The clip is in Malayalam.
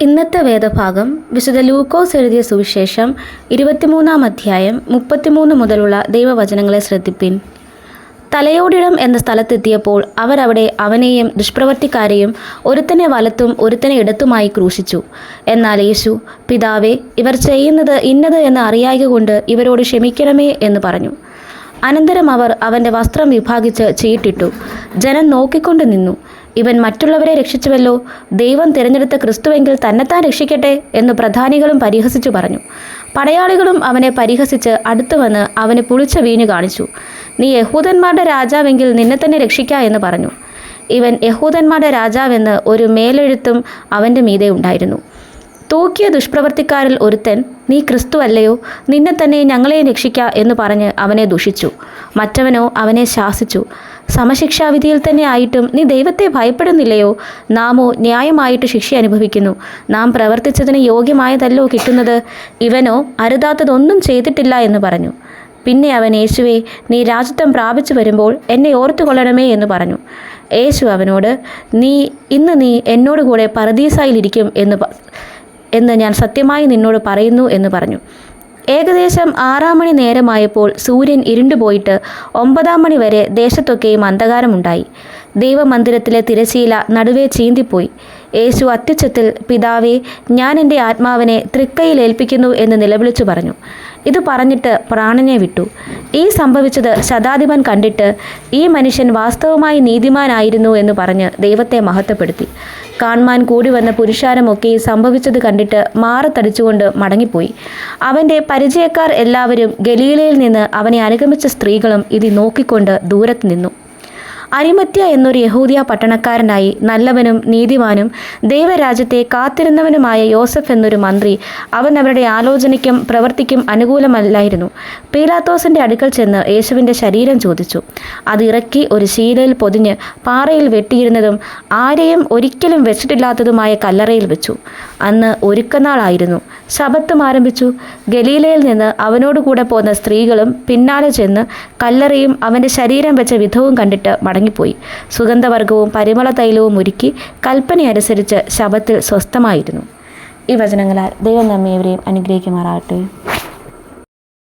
ഇന്നത്തെ വേദഭാഗം വിശുദ്ധ ലൂക്കോസ് എഴുതിയ സുവിശേഷം ഇരുപത്തിമൂന്നാം അധ്യായം മുപ്പത്തിമൂന്ന് മുതലുള്ള ദൈവവചനങ്ങളെ ശ്രദ്ധിപ്പിൻ. തലയോടിടം എന്ന സ്ഥലത്തെത്തിയപ്പോൾ അവരവിടെ അവനെയും ദുഷ്പ്രവർത്തിക്കാരെയും ഒരുത്തനെ വലത്തും ഒരുത്തനെ ഇടത്തുമായി ക്രൂശിച്ചു. എന്നാൽ യേശു പിതാവേ ഇവർ ചെയ്യുന്നത് ഇന്നത് എന്ന് അറിയായക കൊണ്ട് ഇവരോട് ക്ഷമിക്കണമേ എന്ന് പറഞ്ഞു. അനന്തരം അവർ അവന്റെ വസ്ത്രം വിഭാഗിച്ച് ചീട്ടിട്ടു. ജനം നോക്കിക്കൊണ്ട് നിന്നു. ഇവൻ മറ്റുള്ളവരെ രക്ഷിച്ചുവല്ലോ. ദൈവം തിരഞ്ഞെടുത്ത ക്രിസ്തുവെങ്കിൽ തന്നെത്താൻ രക്ഷിക്കട്ടെ എന്ന് പ്രധാനികളും പരിഹസിച്ചു പറഞ്ഞു. പടയാളികളും അവനെ പരിഹസിച്ച് അടുത്തു വന്ന് അവന് പുളിച്ച വീഞ്ഞു കാണിച്ചു. നീ യഹൂദന്മാരുടെ രാജാവെങ്കിൽ നിന്നെ തന്നെ രക്ഷിക്ക എന്ന് പറഞ്ഞു. ഇവൻ യഹൂദന്മാരുടെ രാജാവെന്ന് ഒരു മേലെഴുത്തും അവന്റെ മീതെ ഉണ്ടായിരുന്നു. തൂക്കിയ ദുഷ്പ്രവർത്തിക്കാരിൽ ഒരുത്തൻ നീ ക്രിസ്തു അല്ലയോ? നിന്നെ തന്നെ ഞങ്ങളെ രക്ഷിക്ക എന്ന് പറഞ്ഞ് അവനെ ദുഷിച്ചു. മറ്റവനോ അവനെ ശാസിച്ചു. സമശിക്ഷാവിധിയിൽ തന്നെ ആയിട്ടും നീ ദൈവത്തെ ഭയപ്പെടുന്നില്ലയോ? നാമോ ന്യായമായിട്ട് ശിക്ഷ അനുഭവിക്കുന്നു. നാം പ്രവർത്തിച്ചതിന് യോഗ്യമായതല്ലോ കിട്ടുന്നത്? ഇവനോ അരുതാത്തതൊന്നും ചെയ്തിട്ടില്ല എന്ന് പറഞ്ഞു. പിന്നെ അവൻ യേശുവെ നീ രാജ്യത്വം പ്രാപിച്ചു വരുമ്പോൾ എന്നെ ഓർത്തുകൊള്ളണമേ എന്ന് പറഞ്ഞു. യേശു അവനോട് നീ ഇന്ന് നീ എന്നോട് കൂടെ പറദീസായിലിരിക്കും എന്ന് എന്ന് ഞാൻ സത്യമായി നിന്നോട് പറയുന്നു എന്ന് പറഞ്ഞു. ഏകദേശം ആറാം മണി നേരമായപ്പോൾ സൂര്യൻ ഇരുണ്ടുപോയിട്ട് ഒമ്പതാം മണി വരെ ദേശത്തൊക്കെയും അന്ധകാരമുണ്ടായി. ദൈവമന്ദിരത്തിലെ തിരശീല നടുവേ ചീന്തിപ്പോയി. യേശു അത്യുച്ചത്തിൽ പിതാവേ ഞാൻ എന്റെ ആത്മാവിനെ തൃക്കൈയിൽ ഏൽപ്പിക്കുന്നു എന്ന് നിലവിളിച്ചു പറഞ്ഞു. ഇത് പറഞ്ഞിട്ട് പ്രാണനെ വിട്ടു. ഈ സംഭവിച്ചത് ശതാധിപൻ കണ്ടിട്ട് ഈ മനുഷ്യൻ വാസ്തവമായി നീതിമാനായിരുന്നു എന്ന് പറഞ്ഞ് ദൈവത്തെ മഹത്വപ്പെടുത്തി. കാൺമാൻ കൂടി വന്ന പുരുഷാരമൊക്കെ സംഭവിച്ചത് കണ്ടിട്ട് മാറത്തടിച്ചുകൊണ്ട് മടങ്ങിപ്പോയി. അവന്റെ പരിചയക്കാർ എല്ലാവരും ഗലീലയിൽ നിന്ന് അവനെ അനുഗമിച്ച സ്ത്രീകളും ഇത് നോക്കിക്കൊണ്ട് ദൂരത്ത് നിന്നു. അരിമത്യ എന്നൊരു യഹൂദിയ പട്ടണക്കാരനായി നല്ലവനും നീതിമാനും ദൈവരാജ്യത്തെ കാത്തിരുന്നവനുമായ യോസഫ് എന്നൊരു മന്ത്രി അവൻ അവരുടെ ആലോചനയ്ക്കും പ്രവൃത്തിക്കും അനുകൂലമല്ലായിരുന്നു. പീലാത്തോസിന്റെ അടുക്കൽ ചെന്ന് യേശുവിന്റെ ശരീരം ചോദിച്ചു. അത് ഇറക്കി ഒരു ശീലയിൽ പൊതിഞ്ഞ് പാറയിൽ വെട്ടിയിരുന്നതും ആരെയും ഒരിക്കലും വെച്ചിട്ടില്ലാത്തതുമായ കല്ലറയിൽ വെച്ചു. അന്ന് ഒരുക്കനാളായിരുന്നു. ശബത്തും ആരംഭിച്ചു. ഗലീലയിൽ നിന്ന് അവനോടുകൂടെ പോന്ന സ്ത്രീകളും പിന്നാലെ ചെന്ന് കല്ലറയും അവന്റെ ശരീരം വെച്ച വിധവും കണ്ടിട്ട് മടങ്ങിപ്പോയി. സുഗന്ധവർഗവും പരിമള തൈലവും ഒരുക്കി കൽപ്പനയനുസരിച്ച് ശബത്തിൽ സ്വസ്ഥമായിരുന്നു. ഈ വചനങ്ങളാൽ ദൈവം നമ്മേവരെയും അനുഗ്രഹിക്കുമാറാകട്ടെ.